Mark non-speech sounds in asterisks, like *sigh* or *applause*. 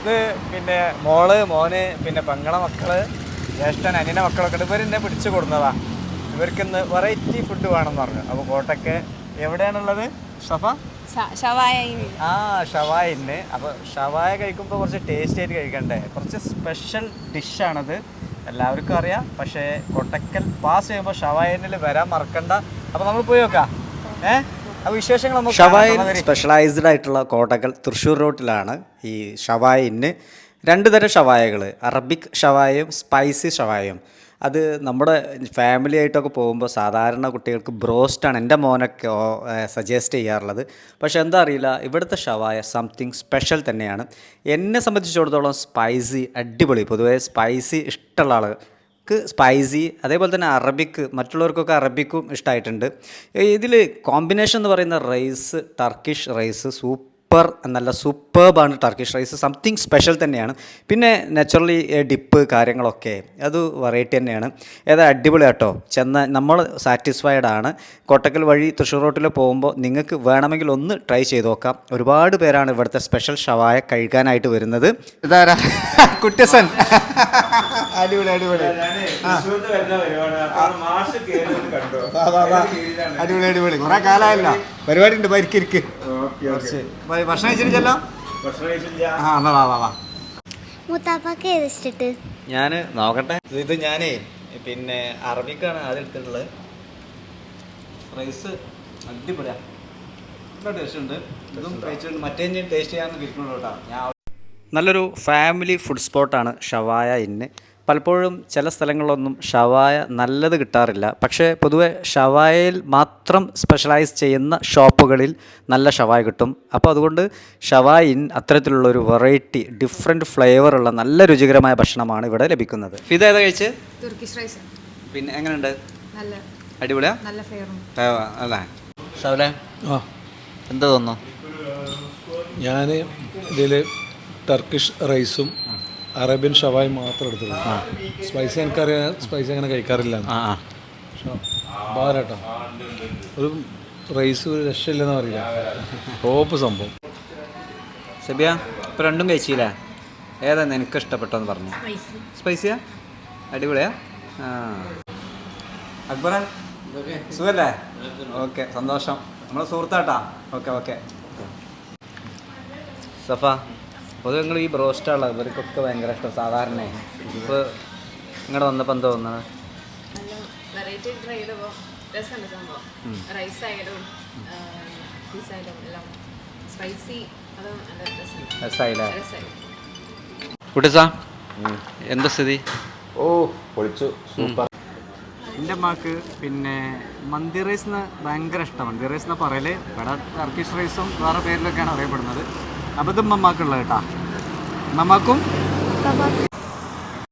ഇത് പിന്നെ മോൾ മോന് പിന്നെ പെങ്ങളെ മക്കൾ ജ്യേഷ്ഠൻ അനിയന്റെ മക്കളൊക്കെ ഉണ്ട്. ഇവർ എന്നെ പിടിച്ചു കൊടുന്നതാ. ഇവർക്ക് ഇന്ന് വെറൈറ്റി ഫുഡ് വേണമെന്ന് പറഞ്ഞു. അപ്പോൾ കോട്ടയ്ക്ക് എവിടെയാണുള്ളത്? ശവായ ആ ഷവായ ഉണ്ട് അപ്പോൾ ഷവായ കഴിക്കുമ്പോൾ കുറച്ച് ടേസ്റ്റ് ആയിട്ട് കഴിക്കണ്ടേ? കുറച്ച് സ്പെഷ്യൽ ഡിഷാണത് എല്ലാവർക്കും അറിയാം. പക്ഷേ കൊട്ടക്കൽ പാസ് ചെയ്യുമ്പോൾ ഷവായനിൽ വരാൻ മറക്കണ്ട. അപ്പോൾ നമ്മൾ പോയി നോക്കാം. ഏ? അപ്പോൾ വിശേഷങ്ങൾ ഷവായിൽ സ്പെഷ്യലൈസ്ഡ് ആയിട്ടുള്ള കോട്ടകൾ തൃശ്ശൂർ റോട്ടിലാണ് ഈ ഷവായിന് രണ്ട് തരം ഷവായകൾ അറബിക് ഷവായയും സ്പൈസി ഷവായയും അത് നമ്മുടെ ഫാമിലി ആയിട്ടൊക്കെ പോകുമ്പോൾ സാധാരണ കുട്ടികൾക്ക് ബ്രോസ്റ്റാണ് എന്റെ മോനൊക്കെ സജസ്റ്റ് ചെയ്യാറുള്ളത്. പക്ഷേ എന്താ അറിയില്ല ഇവിടുത്തെ ഷവായ സംതിങ് സ്പെഷ്യൽ തന്നെയാണ്. എന്നെ സംബന്ധിച്ചിടത്തോളം സ്പൈസി അടിപൊളി. പൊതുവേ സ്പൈസി ഇഷ്ടമുള്ള ആൾ ക്ക് സ്പൈസി അതേപോലെ തന്നെ അറബിക്ക് മറ്റുള്ളവർക്കൊക്കെ അറബിക്കും ഇഷ്ടമായിട്ടുണ്ട് ഇതിൽ കോമ്പിനേഷൻ എന്ന് പറയുന്ന റൈസ് ടർക്കിഷ് റൈസ് സൂപ്പർ നല്ല സൂപ്പർബാണ് ടർക്കിഷ് റൈസ് സംതിങ് സ്പെഷ്യൽ തന്നെയാണ്. പിന്നെ നാച്ചുറലി ഡിപ്പ് കാര്യങ്ങളൊക്കെ. അത് വെറൈറ്റി തന്നെയാണ്. ഏതാ അടിപൊളി കേട്ടോ ചെന്ന നമ്മൾ സാറ്റിസ്ഫൈഡ് ആണ്. കോട്ടക്കൽ വഴി തൃശ്ശൂർ റോട്ടിൽ പോകുമ്പോൾ നിങ്ങൾക്ക് വേണമെങ്കിൽ ഒന്ന് ട്രൈ ചെയ്ത് നോക്കാം. ഒരുപാട് പേരാണ് ഇവിടുത്തെ സ്പെഷ്യൽ ഷവായ കഴിക്കാനായിട്ട് വരുന്നത്. ഇതാരാ? *laughs* കുട്ടിസൻ. *laughs* അടിപൊളി അടിപൊളി. അടിപൊളി അടിപൊളി. കുറെ കാലമല്ല പരിപാടി ഉണ്ട് പരിക്കിരിക്ക് ഭക്ഷണം കഴിച്ചിട്ടില്ലല്ലോ? ആ എന്നാ വാ വാ വാ. മുത്താപ്പാക്ക് ഏത് ഇഷ്ടട്ട്? ഞാൻ നോക്കട്ടെ. ഇത് ഞാനേ പിന്നെ അറബിക്കാണ് ആദ്യം എടുത്തിട്ടുള്ളത്. റൈസ് അടിപൊളിയാ. നല്ല ടേസ്റ്റ് ഉണ്ട്. ഇതും കഴിച്ചിട്ടുണ്ട് മറ്റേ ഞാൻ ടേസ്റ്റ് ചെയ്യാൻ ഇരിക്കുന്നുള്ളൂ കേട്ടോ. ഞാൻ നല്ലൊരു ഫാമിലി ഫുഡ് സ്പോട്ടാണ് ഷവായ ഇന്ന്. പലപ്പോഴും ചില സ്ഥലങ്ങളിലൊന്നും ഷവായ നല്ലത് കിട്ടാറില്ല. പക്ഷേ പൊതുവെ ഷവായയിൽ മാത്രം സ്പെഷ്യലൈസ് ചെയ്യുന്ന ഷോപ്പുകളിൽ നല്ല ഷവായ കിട്ടും. അപ്പോൾ അതുകൊണ്ട് ഷവായിൻ അത്തരത്തിലുള്ള ഒരു വെറൈറ്റി ഡിഫറെന്റ് ഫ്ലേവറുള്ള നല്ല രുചികരമായ ഭക്ഷണമാണ് ഇവിടെ ലഭിക്കുന്നത്. ഇത് ഏതാ കഴിച്ച്? തുർക്കിഷ് റൈസ് പിന്നെ എങ്ങനെയുണ്ട്? നല്ല അടിപൊളിയാ? നല്ല അല്ലേ ഷവലെ എന്താ തോന്നുന്നു? ഞാൻ ഇതിൽ ടർക്കിഷ് റൈസും അറേബ്യൻ ഷവായ് മാത്രം എടുത്തിട്ടുള്ളൂ സ്പൈസി എനിക്കറിയാം സ്പൈസി അങ്ങനെ കഴിക്കാറില്ല. ബാരട്ടോ ഒരു റൈസ് ഒരു രക്ഷയില്ലെന്ന് അറിയില്ല ടോപ്പ് സംഭവം. സബിയ ഇപ്പം രണ്ടും കഴിച്ചില്ലേ? ഏതാണ് നിനക്ക് ഇഷ്ടപ്പെട്ടെന്ന് പറഞ്ഞു? സ്പൈസിയാ അടിപൊളിയാ? ആ. അക്ബറ സുഖല്ലേ? ഓക്കെ സന്തോഷം. നമ്മളെ സുഹൃത്താട്ടാ. Okay okay. സഫ പൊതുവെ നിങ്ങൾ ഈ ബ്രോസ്റ്റാള ഇവർക്കൊക്കെ ഭയങ്കര ഇഷ്ടം സാധാരണ. ഇപ്പോൾ ഇങ്ങോട്ട് വന്നപ്പോൾ എന്താ തോന്നുന്നത്? നല്ല വെറൈറ്റി ട്രൈ ചെയ്തപ്പോൾ രസമുണ്ട് സംഭവം. റൈസ് ആയാലും പീസ് ആയാലും എല്ലാം. സ്പൈസി അതും നല്ല രസമുണ്ട്. രസമായില്ലേ രസമായി കുട്ടിസാ എന്താ സ്ഥിതി? ഓ പൊളിച്ചു. സൂപ്പർ. എന്റെ അമ്മയ്ക്ക് പിന്നെ മന്തി റൈസ് ഭയങ്കര ഇഷ്ടം. മന്തി റൈസ് എന്ന് പറയൽ ഇവിടെ ടർക്കിഷ് റൈസും വേറെ പേരിലൊക്കെയാണ് അറിയപ്പെടുന്നത്. അപ്പോൾ ഇത് ഉമ്മമാക്കുള്ളത് കേട്ടാ ഉമ്മമാക്കും